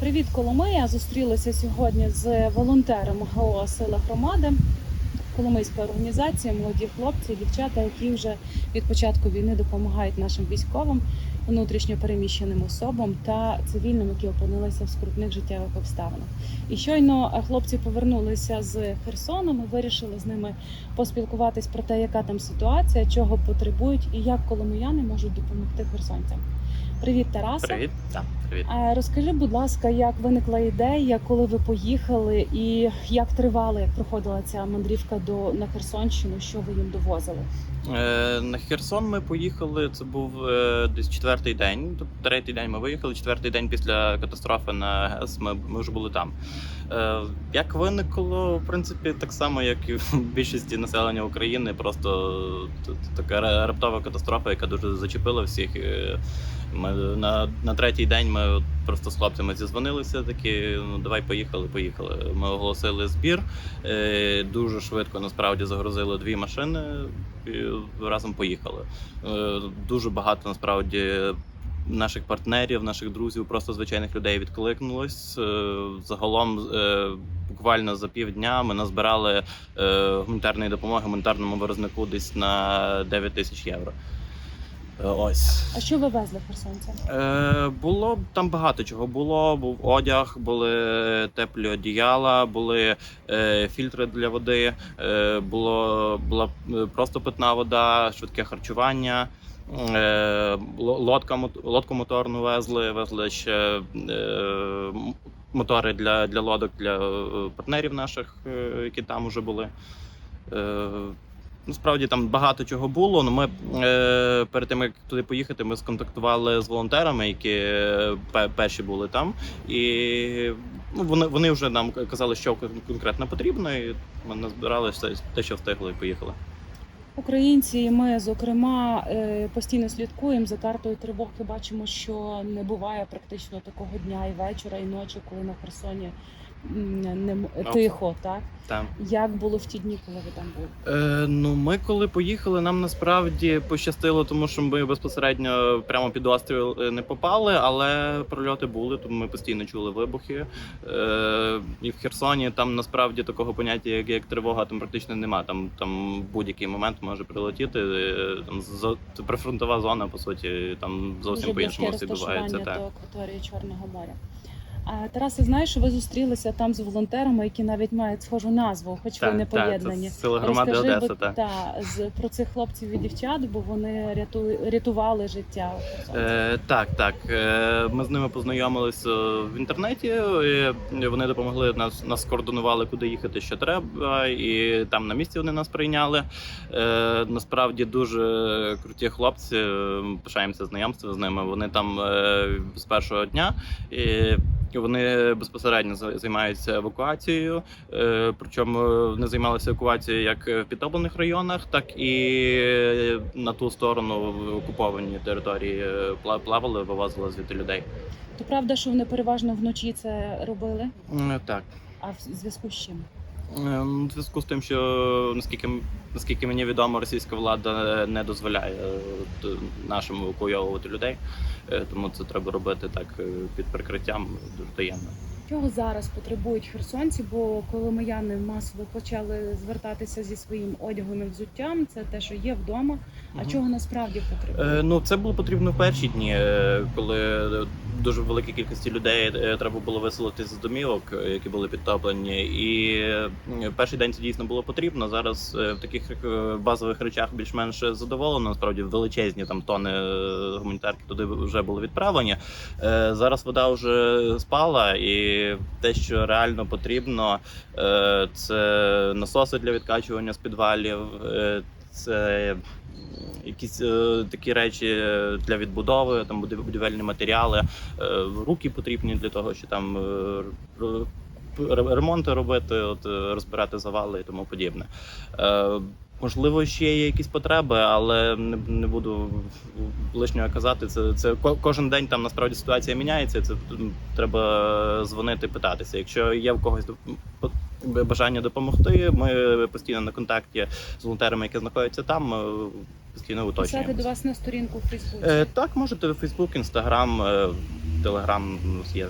Привіт, Коломия! Зустрілася сьогодні з волонтером ГО Сила громади. Коломийська організація, молоді хлопці, дівчата, які вже від початку війни допомагають нашим військовим, внутрішньо переміщеним особам та цивільним, які опинилися в скрутних життєвих обставинах. І щойно е, хлопці повернулися з Херсону. Ми вирішили з ними поспілкуватись про те, яка там ситуація, чого потребують і як коломияни можуть допомогти херсонцям. Привіт, Тарасе! Привіт, так, привіт. Е, Розкажи, будь ласка, як виникла ідея, коли ви поїхали, і як тривала, як проходила ця мандрівка до на Херсонщину, що ви їм довозили? Е, на Херсон ми поїхали. Це був е, десь четвертий день. Тобто третій день ми виїхали. Четвертий день після катастрофи на ГЕС. Ми, ми вже були там. Е, як виникло, в принципі, так само, як і в більшості населення України, просто така раптова катастрофа, яка дуже зачепила всіх. Е, Ми на, на третій день ми просто з хлопцями зізвонилися. Такі ну давай поїхали, поїхали. Ми оголосили збір. Е, Дуже швидко насправді загрузили дві машини і разом поїхали. Е, Дуже багато насправді. Наших партнерів, наших друзів, просто звичайних людей відкликнулось. Е, Загалом, е, буквально за півдня ми назбирали гуманітарної допомоги гуманітарному виразнику десь на 9 тисяч євро. Е, Ось. А що ви везли херсонцям? Е, було там багато чого. Було був одяг, були теплі одіяла, були е, фільтри для води, е, було була е, просто питна вода, швидке харчування. Е, лодка лодку моторну везли, везли ще е, мотори для, для лодок для е, партнерів наших, які там вже були. Е, Насправді там багато чого було. Ну ми е, перед тим як туди поїхати, ми сконтактували з волонтерами, які е, перші були там, і ну, вони, вони вже нам казали, що конкретно потрібно, і ми назбирали все те, що встигли, і поїхали. Українці, ми, зокрема, е, постійно слідкуємо за картою тривоги. Бачимо, що не буває практично такого дня і вечора, і ночі, коли на Херсоні не тихо. Так Там як було в ті дні, коли ви там були? Е, ну, ми коли поїхали, нам насправді пощастило, тому що ми безпосередньо прямо під остріл е, не попали, але прольоти були, тому ми постійно чули вибухи. Е, і в Херсоні там насправді такого поняття, як, як тривога, там практично нема. Там, там будь-який момент може прилетіти. е, Там зо- прифронтова зона, по суті, там зовсім по-іншому все відбувається. Так. до акваторії Чорного моря. Тарасе, знаєш, що ви зустрілися там з волонтерами, які навіть мають схожу назву, хоч ви Так, не так, поєднані. це сила громади Розкажи, Одеса. Так. та, з про цих хлопців і дівчат, бо вони ряту, рятували життя. Е, так, так. Е, ми з ними познайомилися в інтернеті. І вони допомогли нас, нас скоординували, куди їхати, що треба, і там на місці вони нас прийняли. Е, насправді дуже круті хлопці. е, Пишаємося знайомство з ними. Вони там е, з першого дня. І вони безпосередньо за- займаються евакуацією. Е, Причому вони займалися евакуацією як в підтоплених районах, так і на ту сторону в окуповані території е, плавали, вивозили звідти людей. То правда, що вони переважно вночі це робили, Так. а в зв'язку з чим? Е, ну, В зв'язку з тим, що наскільки наскільки мені відомо, російська влада не дозволяє е, нашим евакуйовувати людей, Е, тому це треба робити так е, під прикриттям дуже таємно. Чого зараз потребують херсонці? Бо коли мияни масово почали звертатися зі своїм одягом і взуттям, це те, що є вдома. А Мгм. чого насправді потребують? Е, Ну, це було потрібно в перші дні, е, коли дуже великій кількості людей е, треба було виселити з домівок, е, які були підтоплені. І е, перший день це дійсно було потрібно. Зараз в таких базових речах більш-менш задоволено. Насправді величезні там тони гуманітарки туди вже були відправлені. Зараз вода вже спала, і те, що реально потрібно, це насоси для відкачування з підвалів. Це якісь е, такі речі для відбудови, там будів- будівельні матеріали, е, руки потрібні для того, що там е, ремонти робити, от е, розбирати завали і тому подібне. Е, Можливо, ще є якісь потреби, але не, не буду лишнього казати. Це, це кожен день там насправді ситуація міняється. Це треба дзвонити, питатися. Якщо є в когось бажання допомогти, ми постійно на контакті з волонтерами, які знаходяться там. Ми постійно Писати до вас на сторінку в Фейсбуці. Е, так, можете в Фейсбук, Інстаграм, Телеграм у нас є.